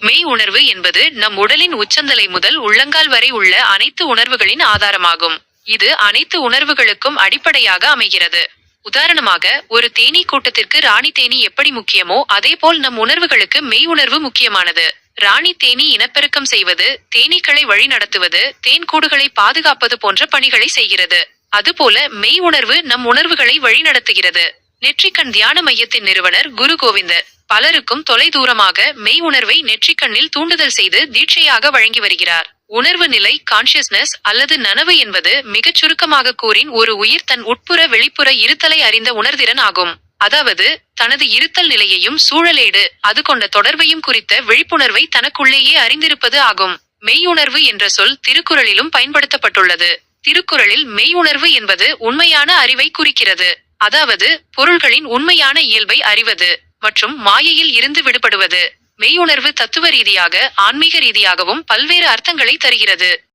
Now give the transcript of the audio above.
மெய் உணர்வு என்பது நம் உடலின் உச்சந்தலை முதல் உள்ளங்கால் வரை உள்ள அனைத்து உணர்வுகளின் ஆதாரமாகும். இது அனைத்து உணர்வுகளுக்கும் அடிப்படையாக அமைகிறது. உதாரணமாக ஒரு தேனீ கூட்டத்திற்கு ராணி தேனி எப்படி முக்கியமோ அதேபோல் நம் உணர்வுகளுக்கு மெய் உணர்வு முக்கியமானது. ராணி தேனீ இனப்பெருக்கம் செய்வது தேனீக்களை வழிநடத்துவது தேன் கூடுகளை பாதுகாப்பது போன்ற பணிகளை செய்கிறது. அதுபோல மெய் உணர்வு நம் உணர்வுகளை வழிநடத்துகிறது நெற்றிக்கண் தியான மையத்தின் நிறுவனர் குரு கோவிந்தர் பலருக்கும் தொலை தூரமாக மெய் உணர்வை நெற்றிக்கண்ணில் தூண்டுதல் செய்து தீட்சையாக வழங்கி வருகிறார். உணர்வு நிலை கான்சியஸ்னஸ் அல்லது நனவு என்பது மிகச் சுருக்கமாக கூறின் ஒரு உயிர் தன் உட்புற வெளிப்புற இருத்தலை அறிந்த உணர்திறன் ஆகும். அதாவது தனது இருத்தல் நிலையையும் சூழலேடு அது கொண்ட தொடர்பையும் குறித்த விழிப்புணர்வை தனக்குள்ளேயே அறிந்திருப்பது ஆகும். மெய்யுணர்வு என்ற சொல் திருக்குறளிலும் பயன்படுத்தப்பட்டுள்ளது. திருக்குறளில் மெய்யுணர்வு என்பது உண்மையான அறிவை குறிக்கிறது. அதாவது பொருள்களின் உண்மையான இயல்பை அறிவது. மற்றும் மாயையில் இருந்து விடுபடுவது. மெய்யுணர்வு தத்துவ ரீதியாக ஆன்மீக ரீதியாகவும் பல்வேறு அர்த்தங்களை தருகிறது.